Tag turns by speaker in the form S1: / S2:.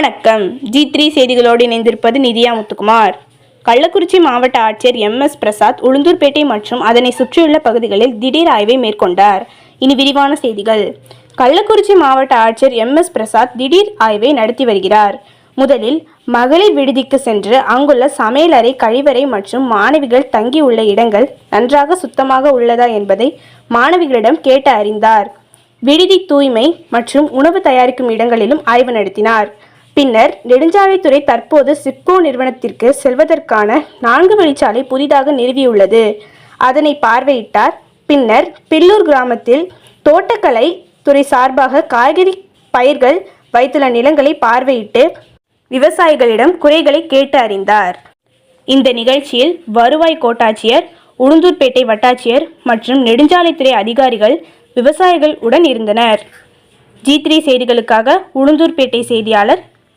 S1: வணக்கம். G three செய்திகளோடு இணைந்திருப்பது நிதியா முத்துக்குமார். கள்ளக்குறிச்சி மாவட்ட ஆட்சியர் எம். எஸ். பிரசாத் உளுந்தூர்பேட்டை மற்றும் அதனை சுற்றியுள்ள பகுதிகளில் திடீர் ஆய்வை மேற்கொண்டார். இனி விரிவான செய்திகள். கள்ளக்குறிச்சி மாவட்ட ஆட்சியர் எம். எஸ். பிரசாத் திடீர் ஆய்வை நடத்தி வருகிறார். முதலில் மகளிர் விடுதிக்கு சென்று அங்குள்ள சமையலறை கழிவறை மற்றும் மாணவிகள் தங்கியுள்ள இடங்கள் நன்றாக சுத்தமாக உள்ளதா என்பதை மாணவிகளிடம் கேட்டு அறிந்தார். விடுதி தூய்மை மற்றும் உணவு தயாரிக்கும் இடங்களிலும் ஆய்வு நடத்தினார். பின்னர் நெடுஞ்சாலைத்துறை தற்போது சிப்கோ நிறுவனத்திற்கு செல்வதற்கான நான்கு வழிச்சாலை புதிதாக நிறுவியுள்ளது. அதனை பார்வையிட்டார். பின்னர் பில்லூர் கிராமத்தில் தோட்டக்கலை துறை சார்பாக காய்கறி பயிர்கள் வைத்துள்ள நிலங்களை பார்வையிட்டு விவசாயிகளிடம் குறைகளை கேட்டு அறிந்தார். இந்த நிகழ்ச்சியில் வருவாய் கோட்டாட்சியர் உளுந்தூர்பேட்டை வட்டாட்சியர் மற்றும் நெடுஞ்சாலைத்துறை அதிகாரிகள் விவசாயிகள் உடன் இருந்தனர். ஜி த்ரீ செய்திகளுக்காக உளுந்தூர்பேட்டை செய்தியாளர்